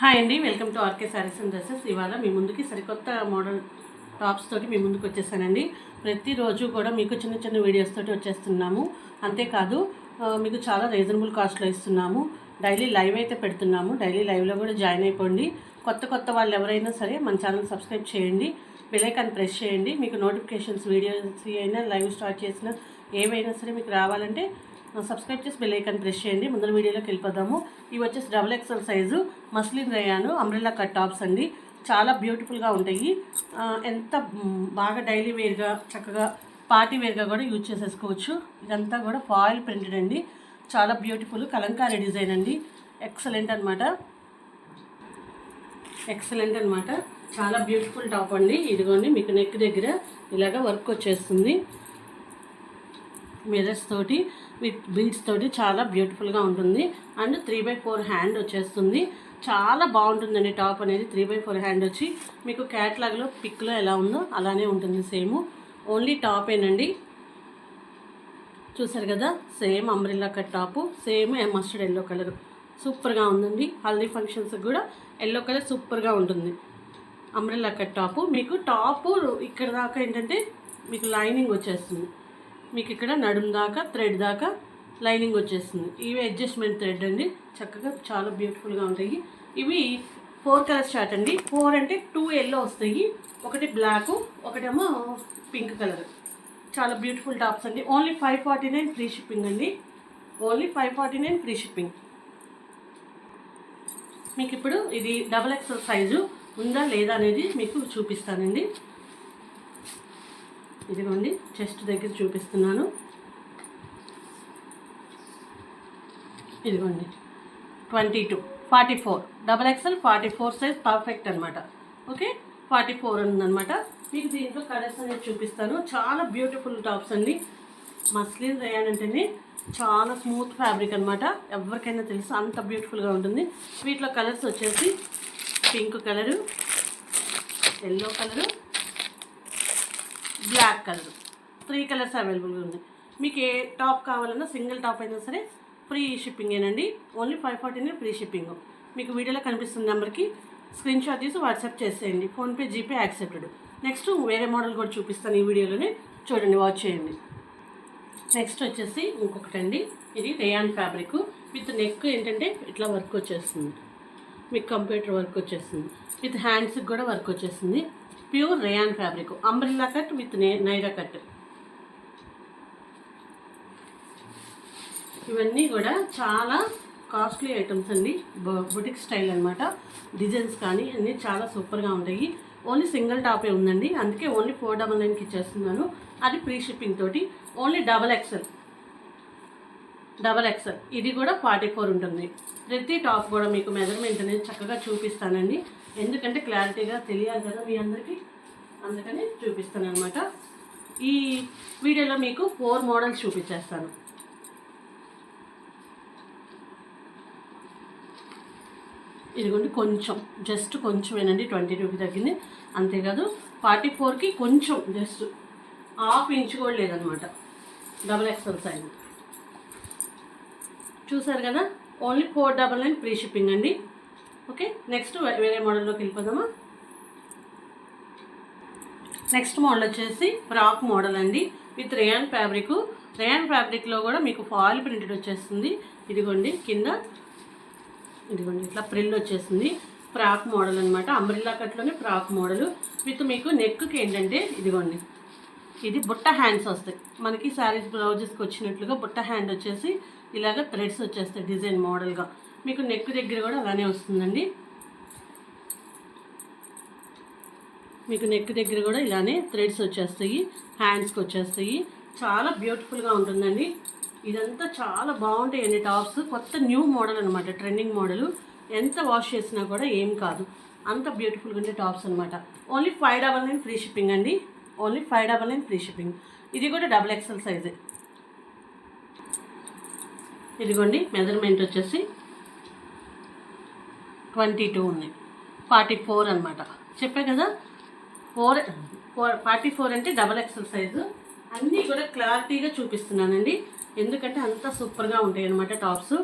Hi అండి welcome to RK sarees and dresses. ఇవాళ మీ ముందుకి సరికొత్త మోడల్ టాప్స్ తోటి మీ ముందుకు వచ్చేసానండి. ప్రతిరోజు కూడా మీకు చిన్న చిన్న వీడియోస్ తోటి వచ్చేస్తున్నాము. అంతేకాదు మీకు చాలా రీజనబుల్ కాస్ట్లో ఇస్తున్నాము. డైలీ లైవ్ అయితే పెడుతున్నాము. డైలీ లైవ్లో కూడా జాయిన్ అయిపోండి. కొత్త కొత్త వాళ్ళు ఎవరైనా సరే మన ఛానల్ సబ్స్క్రైబ్ చేయండి. బెలైకాన్ ప్రెస్ చేయండి. మీకు నోటిఫికేషన్స్ వీడియోస్ అయినా లైవ్ స్టార్ట్ చేసిన ఏవైనా సరే మీకు రావాలంటే సబ్స్క్రైబ్ చేసి బెల్ ఐకాన్ ప్రెస్ చేయండి. ముందర వీడియోలోకి వెళ్ళిపోదాము. ఇవి వచ్చేసి double XL size muslin rayon umbrella cut tops అండి. చాలా బ్యూటిఫుల్గా ఉంటాయి. ఎంత బాగా డైలీ వేర్గా చక్కగా పార్టీ వేర్గా కూడా యూజ్ చేసేసుకోవచ్చు. ఇదంతా కూడా ఫాయిల్ ప్రింటెడ్ అండి. చాలా బ్యూటిఫుల్ కలంకారీ డిజైన్ అండి. ఎక్సలెంట్ అనమాట ఎక్సలెంట్ అనమాట చాలా బ్యూటిఫుల్ టాప్ అండి. ఇదిగోండి మీకు నెక్ దగ్గర ఇలాగ వర్క్ వచ్చేస్తుంది. మిరర్స్ తోటి విత్ బీడ్స్ తోటి చాలా బ్యూటిఫుల్గా ఉంటుంది. And three by four hand వచ్చేస్తుంది. చాలా బాగుంటుందండి టాప్ అనేది. త్రీ బై ఫోర్ హ్యాండ్ వచ్చి మీకు క్యాట్లాగ్లో పిక్లో ఎలా ఉందో అలానే ఉంటుంది సేమ్. ఓన్లీ టాపేనండి చూసారు కదా? Same umbrella cut top same mustard yellow colour. సూపర్గా ఉందండి. హల్దీ ఫంక్షన్స్కి కూడా ఎల్లో కలర్ సూపర్గా ఉంటుంది. Umbrella cut top. మీకు టాపు ఇక్కడ దాకా ఏంటంటే మీకు లైనింగ్ వచ్చేస్తుంది. మీకు ఇక్కడ నడుము దాకా థ్రెడ్ దాకా లైనింగ్ వచ్చేస్తుంది. ఇవి అడ్జస్ట్మెంట్ థ్రెడ్ అండి. చక్కగా చాలా బ్యూటిఫుల్గా ఉంటాయి. ఇవి ఫోర్ కలర్స్ చార్ట్ అండి. ఫోర్ అంటే టూ ఎల్లో వస్తాయి. ఒకటి బ్లాక్ ఒకటేమో పింక్ కలర్. చాలా బ్యూటిఫుల్ టాప్స్ అండి. Only five forty nine free shipping అండి. Only five forty nine free shipping. మీకు ఇప్పుడు ఇది డబల్ ఎక్స్ఎల్ సైజు ఉందా లేదా అనేది మీకు చూపిస్తానండి. ఇదిగోండి చెస్ట్ దగ్గర చూపిస్తున్నాను. ఇదిగోండి twenty two forty four double XL forty four size perfect అనమాట ఓకే ఫార్టీ ఫోర్ ఉందన్నమాట. మీకు దీంట్లో కలర్స్ అనేది చూపిస్తాను. చాలా బ్యూటిఫుల్ టాప్స్ అండి. మస్లిన్ రేయాన్ అంటేనే చాలా స్మూత్ ఫ్యాబ్రిక్ అనమాట ఎవరికైనా తెలుసు అంత బ్యూటిఫుల్గా ఉంటుంది. వీటిలో కలర్స్ వచ్చేసి pink colour yellow colour black colour. Three colours అవైలబుల్గా ఉంది మీకు ఏ టాప్ కావాలన్నా సింగిల్ టాప్ అయినా సరే ఫ్రీ షిప్పింగేనండి ఓన్లీ ఫైవ్ ఫార్టీనే ఫ్రీ షిప్పింగ్. మీకు వీడియోలో కనిపిస్తున్న నెంబర్కి స్క్రీన్ షాట్ తీసి వాట్సాప్ చేసేయండి. PhonePe GPay accepted. నెక్స్ట్ వేరే మోడల్ కూడా చూపిస్తాను ఈ వీడియోలోనే. చూడండి వాచ్ చేయండి. నెక్స్ట్ వచ్చేసి ఇంకొకటి అండి ఇది రేయాన్ ఫ్యాబ్రిక్. విత్ నెక్ ఏంటంటే ఇట్లా వర్క్ వచ్చేస్తుంది. మీకు కంప్యూటర్ వర్క్ వచ్చేస్తుంది. విత్ హ్యాండ్స్కి కూడా వర్క్ వచ్చేస్తుంది. Pure rayon fabric. Umbrella cut with Naira cut. ఇవన్నీ కూడా చాలా కాస్ట్లీ ఐటమ్స్ అండి. బుటిక్ స్టైల్ అనమాట డిజైన్స్ కానీ అన్నీ చాలా సూపర్గా ఉంటాయి. ఓన్లీ సింగిల్ టాపే ఉందండి. అందుకే ఓన్లీ ఫోర్ డబల్ నైన్కి ఇచ్చేస్తున్నాను. అది ఫ్రీ షిప్పింగ్ తోటి. Only double XL double XL ఇది కూడా ఫార్టీ ఫోర్ ఉంటుంది. ప్రతి టాప్ కూడా మీకు మెజర్మెంట్ అనేది చక్కగా చూపిస్తానండి. ఎందుకంటే క్లారిటీగా తెలియాలి కదా మీ అందరికీ. అందుకని చూపిస్తాను అనమాట ఈ వీడియోలో మీకు ఫోర్ మోడల్స్ చూపించేస్తాను. ఇదిగోండి కొంచెం జస్ట్ కొంచెమేనండి ట్వంటీ రూపీ తగ్గింది. అంతేకాదు ఫార్టీ ఫోర్కి కొంచెం జస్ట్ హాఫ్ ఇంచ్ కూడా లేదనమాట డబల్ ఎక్స్ఎల్ సైజ్ చూసారు కదా? Only four double nine free shipping అండి. ఓకే నెక్స్ట్ వేరే మోడల్లోకి వెళ్ళిపోదామా? నెక్స్ట్ మోడల్ వచ్చేసి ఫ్రాక్ మోడల్ అండి. విత్ రేయాన్ ఫ్యాబ్రిక్ రేయాన్ ఫ్యాబ్రిక్లో కూడా మీకు ఫాయిల్ ప్రింటెడ్ వచ్చేస్తుంది. ఇదిగోండి కింద ఇదిగోండి ఇట్లా ప్రిల్ వచ్చేసింది ఫ్రాక్ మోడల్ అనమాట అంబ్రిల్లా కట్లోనే ఫ్రాక్ మోడల్ విత్ మీకు నెక్కి ఏంటంటే ఇదిగోండి. ఇది బుట్ట హ్యాండ్స్ వస్తాయి. మనకి శారీస్ బ్లౌజెస్కి వచ్చినట్లుగా బుట్ట హ్యాండ్ వచ్చేసి ఇలాగ థ్రెడ్స్ వచ్చేస్తాయి డిజైన్ మోడల్గా. మీకు నెక్ దగ్గర కూడా అలానే వస్తుందండి. మీకు నెక్ దగ్గర కూడా ఇలానే థ్రెడ్స్ వచ్చేస్తాయి హ్యాండ్స్కి వచ్చేస్తాయి. చాలా బ్యూటిఫుల్గా ఉంటుందండి. ఇదంతా చాలా బాగుంటాయండి టాప్స్. కొత్త న్యూ మోడల్ అనమాట ట్రెండింగ్ మోడల్. ఎంత వాష్ చేసినా కూడా ఏం కాదు. అంత బ్యూటిఫుల్గా ఉండే టాప్స్ అనమాట only five double nine free shipping అండి. Only five double nine free shipping. ఇది కూడా డబుల్ ఎక్సెల్ సైజే. ఇదిగోండి మెజర్మెంట్ వచ్చేసి ట్వంటీ టూ ఉంది. ఫార్టీ ఫోర్ అనమాట చెప్పే కదా? ఫోర్ ఫోర్ ఫార్టీ ఫోర్ అంటే డబల్ ఎక్సెల్ సైజు అన్నీ కూడా క్లారిటీగా చూపిస్తున్నానండి. ఎందుకంటే అంత సూపర్గా ఉంటాయి అనమాట టాప్స్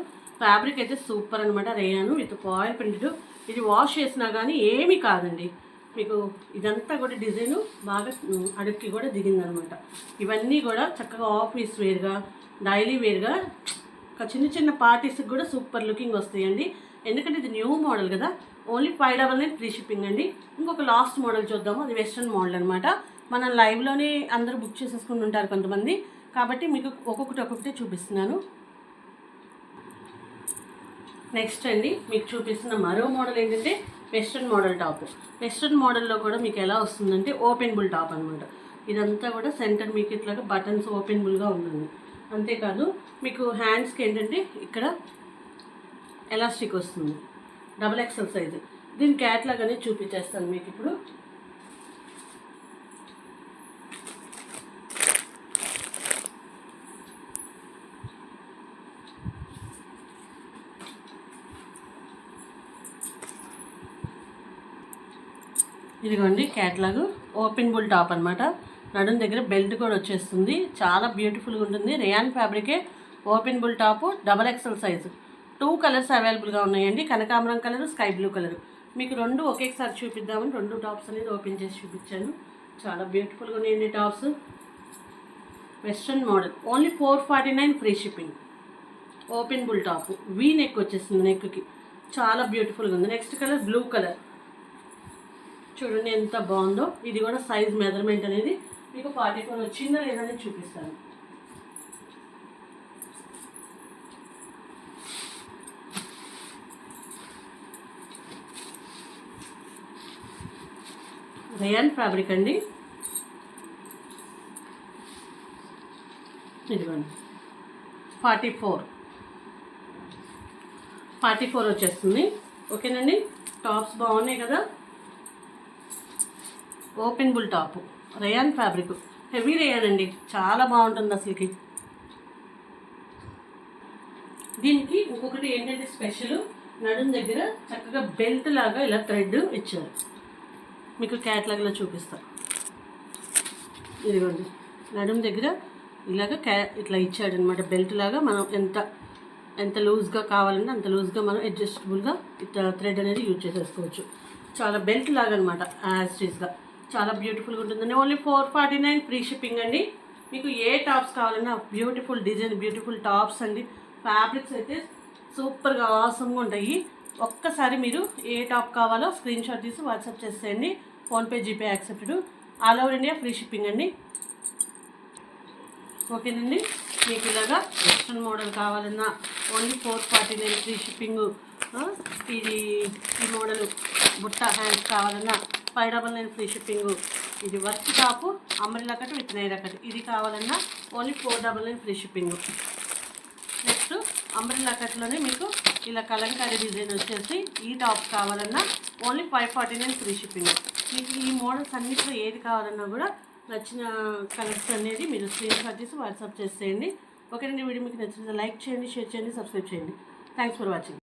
ఫ్యాబ్రిక్ అయితే సూపర్ అనమాట రేయాను విత్ పాయిల్ ప్రింటెడ్ ఇది వాష్ చేసినా కానీ ఏమీ కాదండి. మీకు ఇదంతా కూడా డిజైన్ బాగా అడుక్కి కూడా దిగిందనమాట ఇవన్నీ కూడా చక్కగా ఆఫీస్ వేర్గా డైలీ వేర్గా చిన్న చిన్న పార్టీస్కి కూడా సూపర్ లుకింగ్ వస్తాయండి. ఎందుకంటే ఇది న్యూ మోడల్ కదా. Only five double nine free shipping అండి. ఇంకొక లాస్ట్ మోడల్ చూద్దాము. అది వెస్ట్రన్ మోడల్ అనమాట మనం లైవ్లోనే అందరూ బుక్ చేసేసుకుని ఉంటారు కొంతమంది. కాబట్టి మీకు ఒక్కొక్కటి ఒక్కొక్కటి చూపిస్తున్నాను. నెక్స్ట్ అండి మీకు చూపిస్తున్న మరో మోడల్ ఏంటంటే వెస్ట్రన్ మోడల్ టాప్. వెస్ట్రన్ మోడల్లో కూడా మీకు ఎలా వస్తుందంటే ఓపెన్ బుల్ టాప్ అనమాట ఇదంతా కూడా సెంటర్ మీకు ఇట్లాగా బటన్స్ ఓపెన్ బుల్గా ఉంటుంది. అంతేకాదు మీకు హ్యాండ్స్కి ఏంటంటే ఇక్కడ ఎలాస్టిక్ వస్తుంది. డబల్ ఎక్సెల్ సైజు దీని క్యాట్లాగ్ అనేది చూపించేస్తాను మీకు ఇప్పుడు. ఇదిగోండి క్యాట్లాగ్ ఓపెన్ బుల్ టాప్ అనమాట నడుం దగ్గర బెల్ట్ కూడా వచ్చేస్తుంది. చాలా బ్యూటిఫుల్గా ఉంటుంది. Rayon ఫ్యాబ్రికే open bull top double XL size two colours అవైలబుల్గా ఉన్నాయండి. కనకాంబరం కలర్ స్కై బ్లూ కలర్ మీకు రెండు ఒకేసారి చూపిద్దామని రెండు టాప్స్ అనేది ఓపెన్ చేసి చూపించాను. చాలా బ్యూటిఫుల్గా ఉన్నాయండి tops western model only four forty nine free shipping open bull top V neck వచ్చేసింది నెక్కి చాలా బ్యూటిఫుల్గా ఉంది. నెక్స్ట్ కలర్ బ్లూ కలర్ చూడండి ఎంత బాగుందో. ఇది కూడా సైజ్ మెజర్మెంట్ అనేది మీకు ఫార్టీ ఫోర్ వచ్చిందా లేదా అని చూపిస్తాను. రయాన్ ఫ్యాబ్రిక్ అండి. ఇదిగోండి. Forty four. ఫార్టీ ఫోర్ వచ్చేస్తుంది. ఓకేనండి? టాప్స్ బాగున్నాయి కదా? Open bull rayon fabric. Heavy rayon అండి. చాలా బాగుంటుంది అసలుకి. దీనికి ఇంకొకటి ఏంటంటే స్పెషల్? నడుం దగ్గర చక్కగా బెల్ట్ లాగా ఇలా థ్రెడ్ ఇచ్చారు. మీకు క్యాట్లాగ్లో చూపిస్తారు ఇదిగోండి. నడుం దగ్గర ఇలాగ క్యా ఇట్లా ఇచ్చాడు అనమాట బెల్ట్ లాగా మనం ఎంత ఎంత లూజ్గా కావాలంటే అంత లూజ్గా మనం అడ్జస్టబుల్గా ఇట్లా థ్రెడ్ అనేది యూజ్ చేసేసుకోవచ్చు. చాలా బెల్ట్ లాగా అనమాట యాస్టీస్గా చాలా బ్యూటిఫుల్గా ఉంటుందండి. Only four forty nine free shipping అండి. మీకు ఏ టాప్స్ కావాలన్నా బ్యూటిఫుల్ డిజైన్ బ్యూటిఫుల్ టాప్స్ అండి. ఫ్యాబ్రిక్స్ అయితే సూపర్గా ఆసమ్గా ఉంటాయి. ఒక్కసారి మీరు ఏ టాప్ కావాలో స్క్రీన్ షాట్ తీసి వాట్సాప్ చేసేయండి. PhonePe GPay accepted all over India free shipping అండి. ఓకేనండి. మీకు ఇలాగా వెస్ట్రన్ మోడల్ కావాలన్నా only four forty nine free shipping ఇది ఈ మోడల్ బుట్ట హ్యాండ్స్ కావాలన్నా five double nine free shipping ఇది work top umbrella cut with Naira cut ఇది కావాలన్నా only four double nine free shipping. Next umbrella కట్లోనే మీకు ఇలా కలంకారీ డిజైన్ వచ్చేసి ఈ టాప్ కావాలన్నా only five forty nine free shipping. మీకు ఈ మోడల్స్ అన్నింటిలో ఏది కావాలన్నా కూడా నచ్చిన కలర్స్ అనేది మీరు స్క్రీన్ షాట్ తీసి వాట్సాప్ చేసేయండి. ఓకేనండి వీడియో మీకు నచ్చిన లైక్ చేయండి షేర్ చేయండి సబ్స్క్రైబ్ చేయండి. Thanks for watching